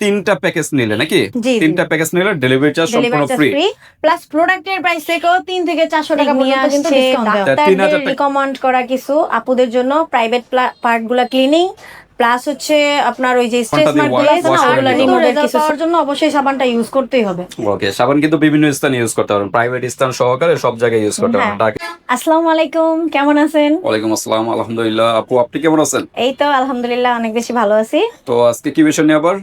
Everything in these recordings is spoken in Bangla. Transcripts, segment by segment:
তিনটা প্যাকেজ নিলে নাকি। তিনটা প্যাকেজ নিলে ডেলিভারি চার্জ সম্পূর্ণ ফ্রি প্লাস প্রোডাক্টের প্রাইস থেকেও তিন থেকে চারশো টাকা নিয়ে পর্যন্ত কিন্তু আসছে ডিসকাউন্ট দেওয়া। রিকমেন্ড করা কিছু আপুদের জন্য প্রাইভেট পার্টগুলা ক্লিনিং প্লাস হচ্ছে আপনার ওই যে স্ট্রেস দিয়ে মার্কগুলো আছে না ওগুলা রিমুভের কিছু পাওয়ার জন্য অবশ্যই সাবানটা ইউজ করতেই হবে। ওকে সাবান কিন্তু বিভিন্ন স্থানে ইউজ করতে পারবেন প্রাইভেট স্থান সহকারে সব জায়গায় ইউজ করতে পারবেন হ্যাঁ। আসসালামু আলাইকুম কেমন আছেন? ওয়ালাইকুম আসসালাম আলহামদুলিল্লাহ। আপু আপনি কেমন আছেন? এই তো আলহামদুলিল্লাহ অনেক বেশি ভালো আছি। তো আজকে কি বিষয় নিয়ে আবার?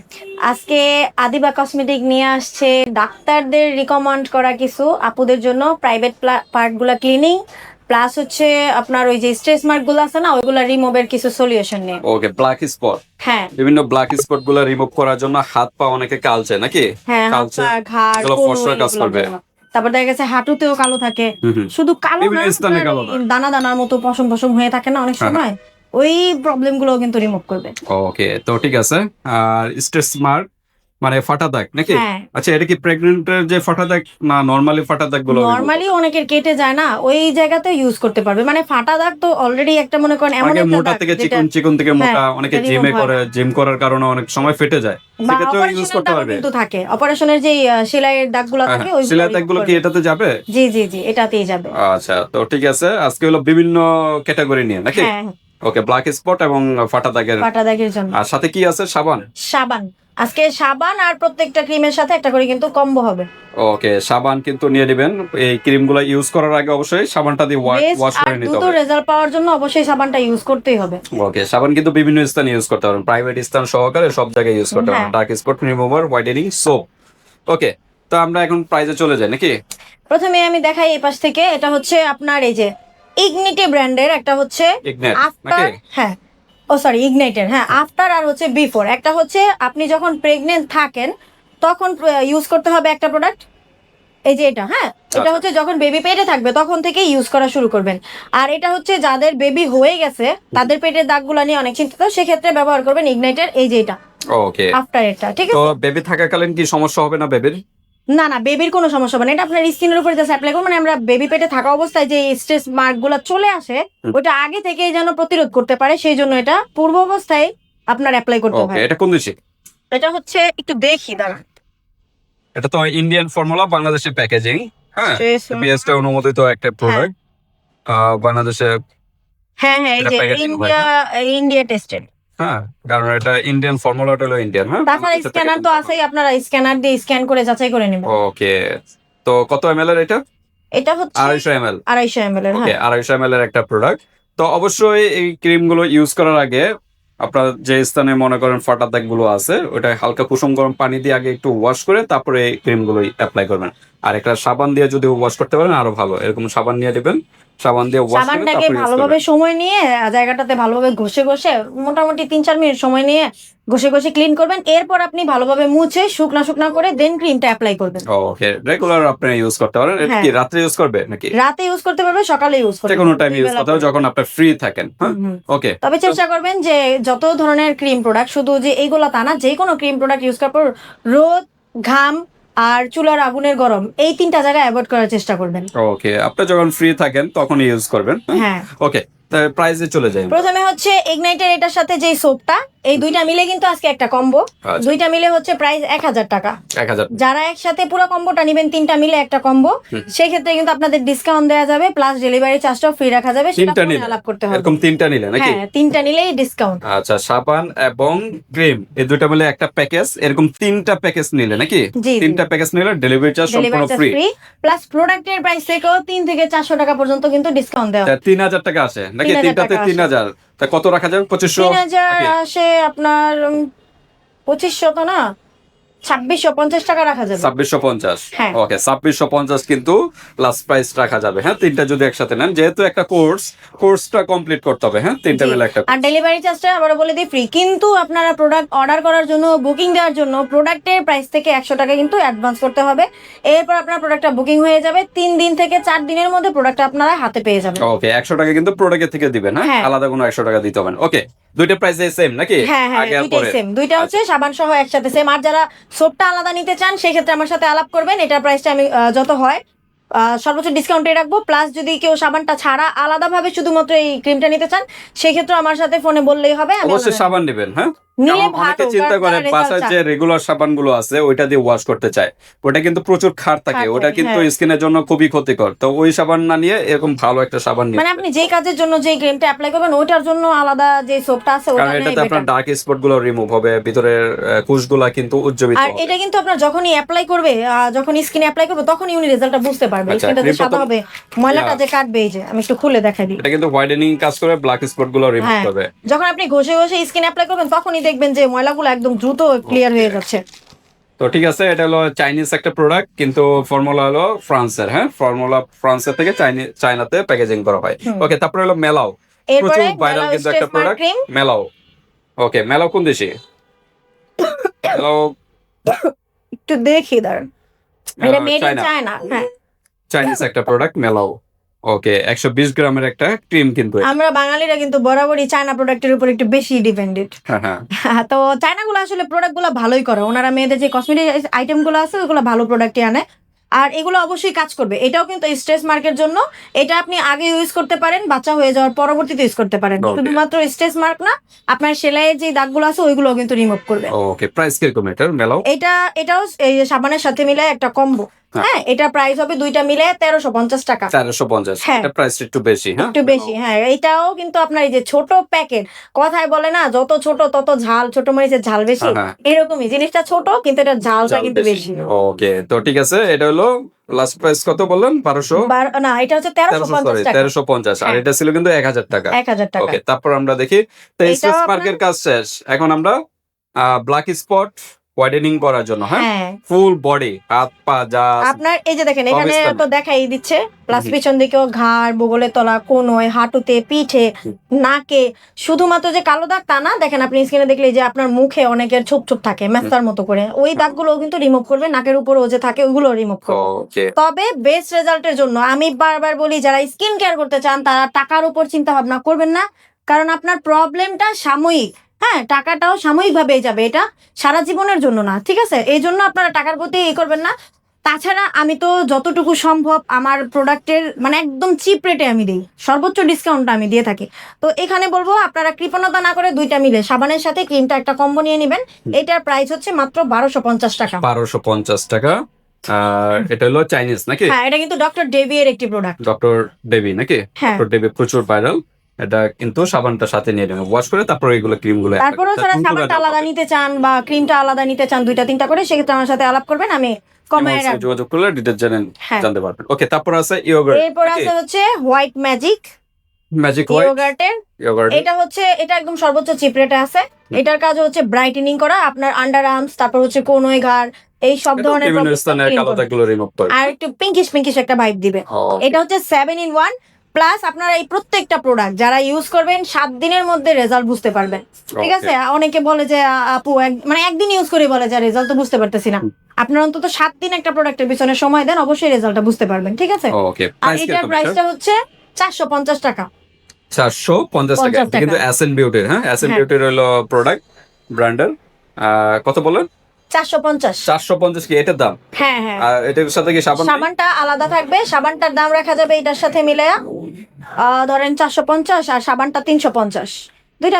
আজকে আদিবা কসমেটিক নিয়ে আসছে। ডাক্তারদের রিকমেন্ড করা কিছু আপুদের জন্য প্রাইভেট পার্টগুলা ক্লিনিং প্লাস হচ্ছে আপনার ওই যে স্ট্রেস মার্কগুলো আছে না ওইগুলা রিমুভের কিছু সলিউশন নিয়ে ওকে ব্ল্যাক স্পট হ্যাঁ। বিভিন্ন ব্ল্যাক স্পটগুলো রিমুভ করার জন্য হাত পা অনেকে কালছে নাকি? হ্যাঁ কালচে? ঘাড় ফসফরাস কাজ করবে। তারপর দেখা গেছে হাঁটুতেও কালো থাকে। শুধু কালো দানা দানার মতো পশম পশম হয়ে থাকে না অনেক হ্যাঁ, সময় ওই প্রবলেমগুলো কিন্তু রিমুভ করবে। ওকে তো ঠিক আছে। আর স্ট্রেস মার্ক মানে ফাটা দাগ নাকি? হ্যাঁ। আচ্ছা এটা কি প্রেগনেন্টের যে ফাটা দাগ না নরমালি ফাটা দাগগুলো নরমালি অনেকের কেটে যায় না ওই জায়গাতে ইউজ করতে পারবে। মানে ফাটা দাগ তো অলরেডি একটা মনে করেন এমন একটা মোটা থেকে চিকন চিকন থেকে মোটা হ্যাঁ, অনেকে জিমে করে জিম করার কারণে অনেক সময় ফেটে যায়। সেক্ষেত্রে ইউজ করতে পারবে। কিন্তু থাকে। অপারেশনের যে সেলাইয়ের দাগগুলো হ্যাঁ, থাকে। ওইগুলো সেলাই দাগগুলো কি এটাতে যাবে? জি জি জি এটাতেই যাবে। আচ্ছা তো ঠিক আছে। আজকে হলো বিভিন্ন ক্যাটাগরি নিয়ে নাকি? ওকে ব্ল্যাক স্পট এবং ফাটা দাগের ফাটা দাগের জন্য। আর সাথে কি আছে? সাবান? সাবান। আজকে সাবান আর প্রত্যেকটা ক্রিমের সাথে একটা করে কিন্তু কম্বো হবে। ওকে সাবান কিন্তু নিয়ে নেবেন। এই ক্রিমগুলো ইউজ করার আগে অবশ্যই সাবানটা দিয়ে ওয়াশ করে নিতে দ্রুত হবে। রেজাল্ট পাওয়ার জন্য অবশ্যই সাবানটা ইউজ করতেই হবে। ওকে সাবান কিন্তু বিভিন্ন স্থানে ইউজ করতে পারবেন প্রাইভেট স্থান সহকারে সব জায়গায় ইউজ করতে পারবেন হ্যাঁ। Dark spot remover whitening soap okay তো আমরা এখন প্রাইজে চলে যাই নাকি? প্রথমে আমি দেখাই এই পাশ থেকে। এটা হচ্ছে আপনার এই যে ইগনিটি ব্র্যান্ডের একটা হচ্ছে আফটার হ্যাঁ। ও সরি ইগনাইটের হ্যাঁ আফটার আর হচ্ছে বিফোর একটা হচ্ছে আপনি যখন প্রেগনেন্ট থাকেন তখন ইউজ করতে হবে একটা প্রোডাক্ট এই যে এটা হ্যাঁ এটা আচ্ছা। হচ্ছে যখন বেবি পেটে থাকবে তখন থেকে ইউজ করা শুরু করবেন। আর এটা হচ্ছে যাদের বেবি হয়ে গেছে তাদের পেটের দাগগুলো নিয়ে অনেক চিন্তিত সেক্ষেত্রে ব্যবহার করবেন ইগনাইটের এই যে এটা। ওকে আফটার এটা ঠিক আছে? তো বেবি থাকাকালীন কি সমস্যা হবে না বেবির না না বেবির কোনো সমস্যা হবে না। এটা আপনার স্কিনের উপরে জাস্ট অ্যাপ্লাই করবেন মানে আমরা বেবি পেটে থাকা অবস্থায় যে স্ট্রেস মার্কগুলো চলে আসে। ওটা আগে থেকেই যেন প্রতিরোধ করতে পারে সেই জন্য এটা পূর্ব অবস্থায় আপনার অ্যাপ্লাই করতে ওকে হয়। এটা কোন দেশে? এটা হচ্ছে একটু দেখি দাঁড়া এটা তো ইন্ডিয়ান ফর্মুলা বাংলাদেশের প্যাকেজিং হ্যাঁ? Stress- বিএসটা অনুমোদিত একটা প্রোডাক্ট বাংলাদেশে হ্যাঁ হ্যাঁ এই এটা যে packaging হয়, ইন্ডিয়া ইন্ডিয়া টেস্টেড হ্যাঁ কারণ এটা ইন্ডিয়ান ফর্মুলাটা হলো ইন্ডিয়ান হ্যাঁ? তাছাড়া স্ক্যানার তো আছেই আপনারা স্ক্যানার দিয়ে স্ক্যান করে যাচাই করে নেবেন। ওকে তো কত এমএল এর এটা? এটা হচ্ছে আড়াইশো এমএল আড়াইশো এম এর ওকে হ্যাঁ আড়াইশো এমএল এর একটা প্রোডাক্ট তো অবশ্যই এই ক্রিমগুলো ইউজ করার আগে আপনার যে স্থানে মনে করেন ফাটা দাগগুলো আছে ওটা হালকা কুসুম গরম পানি দিয়ে আগে একটু ওয়াশ করে তারপরে এই ক্রিমগুলো অ্যাপ্লাই করবেন। আর একটা সাবান দিয়ে যদি ওয়াশ করতে পারেন আরও ভালো। এরকম সাবান নিয়ে দিবেন সাবান দিয়ে ওয়াশ সাবানটাকে ভালোভাবে সময় নিয়ে জায়গাটাতে ভালোভাবে ঘষে ঘষে মোটামুটি তিন চার মিনিট সময় নিয়ে ঘষে ঘষে ক্লিন করবেন। এরপর আপনি ভালোভাবে মুছে শুকনা শুকনা করে দেন ক্রিমটা অ্যাপ্লাই করবেন। ওকে রেগুলার আপনি ইউজ করতে পারেন। হ্যাঁ। কি রাত্রে ইউজ করবে নাকি? রাতে ইউজ করতে পারবে সকালে ইউজ করতে কোনো টাইম ইউজ করতে যখন আপনি ফ্রি থাকেন হ্যাঁ। ওকে তবে চেষ্টা করবেন যে যত ধরনের ক্রিম প্রোডাক্ট শুধু যে এইগুলো তা না যে কোনো ক্রিম প্রোডাক্ট ইউজ করার পর রোদ ঘাম আর চুলার আগুনের গরম এই তিনটা জায়গায় অ্যাভয়েড করার চেষ্টা করবেন। ওকে আপনি যখন ফ্রি থাকেন তখন ইউজ করবেন হ্যাঁ? ওকে তাহলে প্রাইসে চলে যাই প্রথমে হচ্ছে ইগনাইটের এটার সাথে যে সোপটা এই দুইটা মিলে কিন্তু আজকে একটা কম্বো আচ্ছা। দুইটা মিলে হচ্ছে প্রাইস এক হাজার টাকা। যারা একসাথে পুরো কম্বোটা নেবেন তিনটা মিলে একটা কম্বো। সেই ক্ষেত্রে কিন্তু আপনাদের ডিসকাউন্ট দেওয়া যাবে প্লাস ডেলিভারি চার্জটাও ফ্রি রাখা যাবে সেটা আলাপ করতে হবে। এরকম তিনটা নিলে নাকি? হ্যাঁ তিনটা নিলেই ডিসকাউন্ট আচ্ছা সাবান এবং ক্রিম এই দুইটা মিলে একটা প্যাকেজ এরকম তিনটা প্যাকেজ নিলে নাকি। তিনটা প্যাকেজ নিলে ডেলিভারি চার্জ সম্পূর্ণ ফ্রি প্লাস প্রোডাক্টের প্রাইস থেকেও তিন থেকে চারশো টাকা পর্যন্ত কিন্তু ডিসকাউন্ট দেওয়া। তিন হাজার টাকা আসে নাকি 3000 তিনটাতে তিন হাজার তা কত রাখা যাবে পঁচিশশো? তিন হাজার আসে আপনার পঁচিশশো তো না? ছাব্বিশশো পঞ্চাশ টাকা রাখা যাবে। ছাব্বিশশো পঞ্চাশ? হ্যাঁ। ওকে ছাব্বিশশো পঞ্চাশ কিন্তু লাস্ট প্রাইস রাখা যাবে। হ্যাঁ তিনটা যদি একসাথে নেন যেহেতু একটা কোর্স কোর্সটা কমপ্লিট করতে হবে। হ্যাঁ তিনটা জি। একটা আর ডেলিভারি চার্জটা আবার বলে দিই ফ্রি কিন্তু আপনারা প্রোডাক্ট অর্ডার করার জন্য বুকিং দেওয়ার জন্য প্রোডাক্টের প্রাইস থেকে একশো টাকা কিন্তু অ্যাডভান্স করতে হবে। এরপর আপনার প্রোডাক্টটা বুকিং হয়ে যাবে। তিন দিন থেকে চার দিনের মধ্যে প্রোডাক্টটা আপনারা হাতে পেয়ে যাবেন। ওকে একশো টাকা কিন্তু প্রোডাক্টের থেকে দিবেন হ্যাঁ? হ্যাঁ। আলাদা কোনো একশো টাকা দিতে হবে না। ওকে দুইটা প্রাইস সেম নাকি? হ্যাঁ হ্যাঁ দুইটাই সেম দুইটা হচ্ছে সাবান সহ একসাথে সেম আর যারা সোপটা আলাদা নিতে চান সেক্ষেত্রে আমার সাথে আলাপ করবেন। এটার প্রাইসটা আমি যত হয় সর্বোচ্চ ডিসকাউন্টে রাখব। প্লাস যদি কেউ সাবানটা ছাড়া আলাদাভাবে শুধুমাত্র এই ক্রিমটা নিতে চান সেক্ষেত্রে আমার সাথে ফোনে বললেই হবে। আমি অবশ্যই সাবান নেবেন হ্যাঁ? অনেকে চিন্তা করে যে রেগুলার সাবানগুলো আছে ওইটা দিয়ে ওয়াশ করতে চায়। ওটা কিন্তু প্রচুর খার থাকে ওটা কিন্তু হ্যাঁ। স্কিনের জন্য খুবই ক্ষতিকর। তো ওই সাবান না নিয়ে এরকম ভালো একটা সাবান নিয়ে মানে আপনি যে কাজের জন্য যে ক্রিমটা অ্যাপ্লাই করবেন ওইটার জন্য আলাদা যে সোপটা আছে ওটা কারণ এটাতে আপনার ডার্ক স্পটগুলো রিমুভ হবে ভিতরের কুশগুলা কিন্তু উজ্জ্বলিত আর এটা কিন্তু আপনার যখনই অ্যাপ্লাই করবে যখন স্কিনে অ্যাপ্লাই করবে তখনই উনি রেজাল্টটা বুঝতে পারবে। আচ্ছা, স্কিনটা যে টা সাদা হবে ময়লাটা যে কাটবে এই যে আমি একটু খুলে দেখাই দিই। এটা কিন্তু হোয়াইটেনিং কাজ করে ব্ল্যাক স্পটগুলো রিমুভ হ্যাঁ। করবে। যখন আপনি ঘষে ঘষে স্কিন অ্যাপ্লাই করবেন তখনই দেখবেন যে ময়লাগুলো একদম দ্রুত ক্লিয়ার হয়ে যাচ্ছে। তো ঠিক আছে এটা হলো চাইনিজ একটা প্রোডাক্ট কিন্তু ফর্মুলা হলো ফ্রান্সের হ্যাঁ? ফর্মুলা ফ্রান্সের থেকে চাইনি- চায়নাতে প্যাকেজিং করা হয়। ওকে তারপরে হলো মেলাও প্রচুর ভাইরাল কিন্তু একটা প্রোডাক্ট মেলাও ওকে মেলাও কোন দেশে? মেলাও একটু দেখি দাঁড়ান। এটা মেড ইন চায়না হ্যাঁ। চাইনিজ একটা প্রোডাক্ট মেলাও ওকে একশো বিশ গ্রামের একটা ক্রিম কিন্তু আমরা বাঙালিরা কিন্তু বরাবরই চায়না প্রোডাক্টের উপর একটু বেশি ডিপেন্ডেন্ট হ্যাঁ হ্যাঁ। তো চায়নাগুলো আসলে প্রোডাক্টগুলো ভালোই করে। ওনারা মেয়েদের যে কসমেটিক আইটেমগুলো আছে ওগুলো ভালো প্রোডাক্টই আনে। আর এগুলো অবশ্যই কাজ করবে। এটাও কিন্তু স্ট্রেস মার্কের জন্য। এটা আপনি আগে ইউজ করতে পারেন বাচ্চা হয়ে যাওয়ার পরবর্তীতে ইউজ করতে পারেন। শুধুমাত্র স্ট্রেস মার্ক না আপনার সেলাইয়ের যে দাগগুলো আছে ওইগুলো কিন্তু রিমুভ করবে। ওকে প্রাইস কীরকম এটার মেলাও। এটা এটাও এই সাবানের সাথে মিলে একটা কম্বো হ্যাঁ। হ্যাঁ এটা প্রাইস হবে দুইটা মিলে তেরোশো পঞ্চাশ টাকা। চারশো পঞ্চাশ। হ্যাঁ। এটা প্রাইস একটু বেশি হ্যাঁ? একটু বেশি হ্যাঁ। এটাও কিন্তু আপনার এই যে ছোট প্যাকেট কথায় বলে না যত ছোট তত ঝাল ছোট মরিচের ঝাল বেশি। হ্যাঁ। এরকমই জিনিসটা ছোট কিন্তু এটা ঝালটা কিন্তু বেশি। ওকে তো ঠিক আছে এটা হলো লাস্ট প্রাইস কত বললেন? বারোশো? বার- না এটা হচ্ছে তেরোশো তেরোশো পঞ্চাশ তেরোশো আর হ্যাঁ। এটা ছিল কিন্তু এক হাজার টাকা। এক হাজার টাকা। ওকে তারপর আমরা দেখি তো এটাও মার্কের কাজ শেষ। এখন আমরা ব্ল্যাক স্পট হোয়াইটেনিং করার জন্য হ্যাঁ? হ্যাঁ। ফুল বডি হাত পা যা আপনার এই যে দেখেন এখানে তো দেখাই দিচ্ছে প্লাস পিছন দিকেও ঘাড় বগলের তলা কোনোয় হাঁটুতে পিঠে নাকে শুধুমাত্র যে কালো দাগ তা না দেখেন আপনি স্কিনে দেখলে যে আপনার মুখে অনেকের ছোপ ছোপ থাকে মেস্তার মতো করে। ওই দাগগুলো কিন্তু রিমুভ করবে নাকের উপর ও যে থাকে ওইগুলো রিমুভ করবে। তবে বেস্ট রেজাল্টের জন্য আমি বারবার বলি যারা স্কিন কেয়ার করতে চান তারা টাকার উপর চিন্তা ভাবনা করবেন না কারণ আপনার প্রবলেমটা সাময়িক। হ্যাঁ টাকাটাও সাময়িকভাবে যাবে এটা সারা জীবনের জন্য না ঠিক আছে? এই জন্য আপনারা টাকার প্রতি ই করবেন না। তাছাড়া আমি তো যতটুকু সম্ভব আমার প্রোডাক্টের মানে একদম চিপ রেটে আমি দিই সর্বোচ্চ ডিসকাউন্ট আমি দিয়ে থাকি। তো এখানে বলব আপনারা কৃপণতা না করে দুইটা মিলে সাবানের সাথে ক্রিমটা একটা কম্বো নিয়ে নেবেন। এটার প্রাইস হচ্ছে মাত্র বারোশো পঞ্চাশ টাকা। বারোশো পঞ্চাশ টাকা। এটা হলো চাইনিজ নাকি? হ্যাঁ এটা কিন্তু ডক্টর ডেভি এর একটি প্রোডাক্ট ডক্টর দেবী নাকি? হ্যাঁ। ডক্টর দেবী প্রচুর ভাইরাল এটা কিন্তু সাবানটা সাথে নিয়ে নেবে। ওয়াশ করে তারপর এগুলো তারপরেও যারা সাবানটা আলাদা নিতে চান বা ক্রিমটা আলাদা নিতে চান দুইটা তিনটা করে সেক্ষেত্রে আমার সাথে আলাপ করবেন আমি কমায় রাখব। যোগাযোগ করলে জানেন হ্যাঁ। জানতে পারবেন। ওকে তারপর আছে ইয়োগার্ট এরপর আছে হচ্ছে হোয়াইট ম্যাজিক ম্যাজিক ইয়োগার্টের এটা হচ্ছে এটা একদম সর্বোচ্চ চিপ রেটে আছে। এটার কাজ হচ্ছে ব্রাইটেনিং করা আপনার আন্ডার আর্মস তারপর হচ্ছে কোনোই ঘাড় এই সব ধরনের আর একটু পিঙ্কিশ পিঙ্কিশ একটা ভাইব দিবে। এটা হচ্ছে সেভেন ইন ওয়ান প্লাস আপনার এই প্রত্যেকটা প্রোডাক্ট যারা ইউজ করবেন সাত দিনের মধ্যে রেজাল্ট বুঝতে পারবেন। ঠিক আছে? অনেকে বলে যে আপু মানে একদিন ইউজ করে বলে যে রেজাল্ট তো বুঝতে পারতেছি না। আপনার অন্তত সাত দিন একটা প্রোডাক্টের পিছনে সময় দেন অবশ্যই রেজাল্টটা বুঝতে পারবেন। ঠিক আছে? Oh, আর এটার প্রাইসটা হচ্ছে চারশো পঞ্চাশ টাকা। চারশো পঞ্চাশ টাকা। কিন্তু অ্যাসেন বিউটির হ্যাঁ? অ্যাসেন বিউটির হলো প্রোডাক্ট ব্র্যান্ডের কত বলেন দাম? হ্যাঁ হ্যাঁ। সাবানটা আলাদা থাকবে সাবানটার দাম যাবে এটার সাথে ধরেন 450 আর সাবানটা 350 দুইটা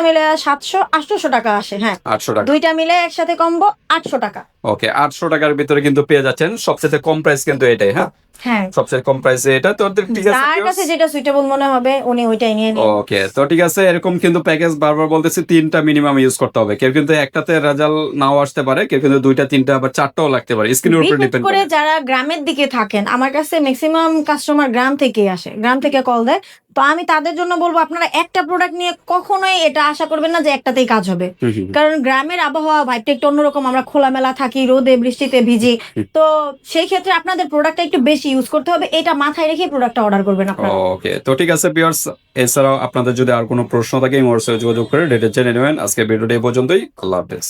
টাকা আসে হ্যাঁ। দুইটা মিলে একসাথে কমবো 800 টাকা। ওকে আটশো টাকার ভিতরে কিন্তু পেয়ে যাচ্ছেন। সবচেয়ে কম প্রাইস কিন্তু এটাই হ্যাঁ? হ্যাঁ। সবচেয়ে কম প্রাইসে এটা। তো ঠিক আছে যার কাছে যেটা সুইটেবল মনে হবে উনি ওইটাই নিয়ে নিন। ওকে তো ঠিক আছে এরকম কিন্তু প্যাকেজ বারবার বলতেছি তিনটা মিনিমাম ইউজ করতে হবে। কেউ কিন্তু একটাতে রেজাল্ট নাও আসতে পারে কেউ কিন্তু দুইটা তিনটা আবার চারটাও লাগতে পারে। স্ক্রিনের উপর ডিপেন্ড করে করে। যারা গ্রামের দিকে থাকেন আমার কাছে ম্যাক্সিমাম কাস্টমার গ্রাম থেকে আসে গ্রাম থেকে কল দেয়। তো আমি তাদের জন্য বলব আপনারা একটা প্রোডাক্ট নিয়ে কখনোই এটা আশা করবেন না যে একটাতেই কাজ হবে। কারণ গ্রামের আবহাওয়া ভাইবটা একটু অন্যরকম আমরা খোলামেলা থাকি। রোদে বৃষ্টিতে ভিজি? তো সেই ক্ষেত্রে আপনাদের প্রোডাক্টটা একটু বেশি ইউজ করতে হবে। এটা মাথায় রেখে প্রোডাক্টটা অর্ডার করবেন আপনারা। ওকে তো ঠিক আছে ভিউয়ার্স এছাড়াও আপনাদের যদি আর কোনো প্রশ্ন থাকে এই মোটরসাইকেল যোগাযোগ করে ডেটে জেনে নেবেন। আজকে ভিডিওটি এই পর্যন্তই। আল্লাহ হাফেজ।